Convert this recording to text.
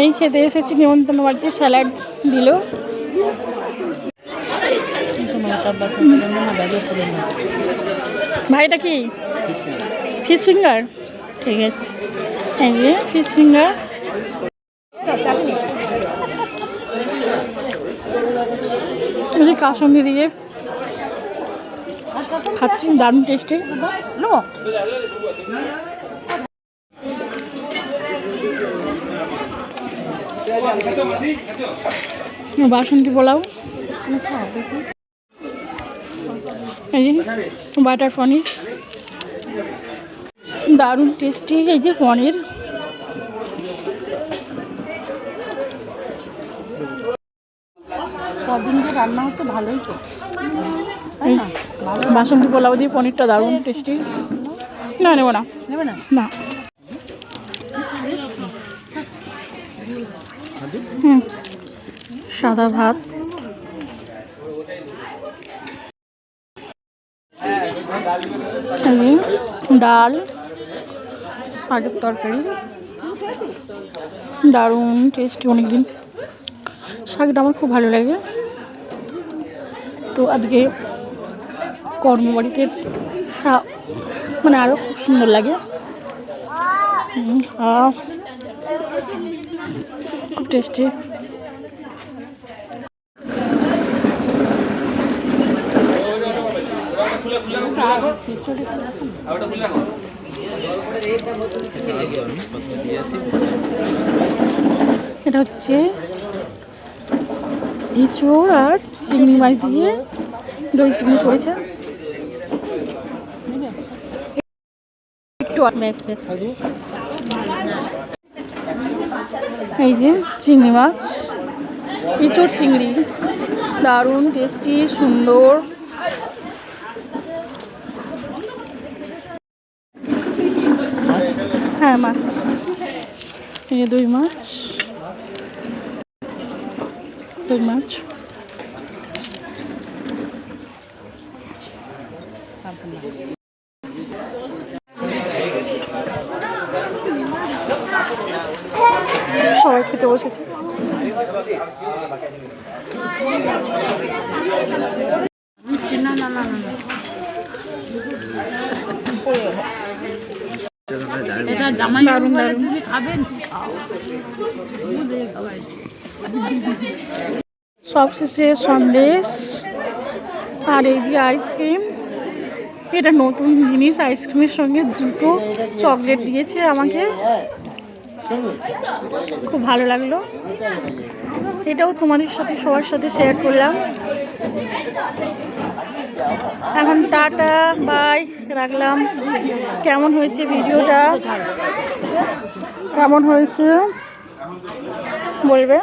এই খেতে এসেছি, নিমন্ত্রণ বাড়িতে, স্যালাড দিল। ভাইটা কি? ফিশ ফিঙ্গার ঠিক আছে। যে ফিশ ফিঙ্গার কাসন্দি দিয়ে খাচ্ছি, দারুণ টেস্টি বাসন্তী পোলাও? এই যে বাটার পনির। দারুণ টেস্টি এই যে পনির। কদিন যে রান্না হচ্ছে ভালোই তো। বাসন্তী পোলাও দিয়ে পনিরটা দারুণ টেস্টি না নেব না। নেবে না? না। সাদা ভাত। ডাল, শাকের তরকারি। দারুণ টেস্টি অনেকদিন। শাকটা আমার খুব ভালো লাগে। তো আজকে কর্মবাড়িতে শাক মানে আরও খুব সুন্দর লাগে। খুব টেস্টি এটা হচ্ছে ইঁচড় আর চিংড়ি মাছ দিয়ে দই চিংড়ি করেছে। একটু বেশ বেশ এই যে চিংড়ি মাছ ইঁচড় চিংড়ি, দারুণ, টেস্টি, সুন্দর। হ্যাঁ মাছ। এই যে দই মাছ। দই মাছ। সবাই খেতে বসেছে। না না না না না এটা জামাই দারুণ, বলে খাবেন খাও বুঝে খাওয়াই সবশেষে সন্দেশ আর এই যে আইসক্রিম এটা নতুন জিনিস আইসক্রিমের সঙ্গে দুটো চকলেট দিয়েছে আমাকে। খুব ভালো লাগল। এটাও তোমাদের সাথে, সবার সাথে শেয়ার করলাম। এখন টাটা বাই রাখলাম। কেমন হয়েছে ভিডিওটা? কেমন হয়েছে? বলবে?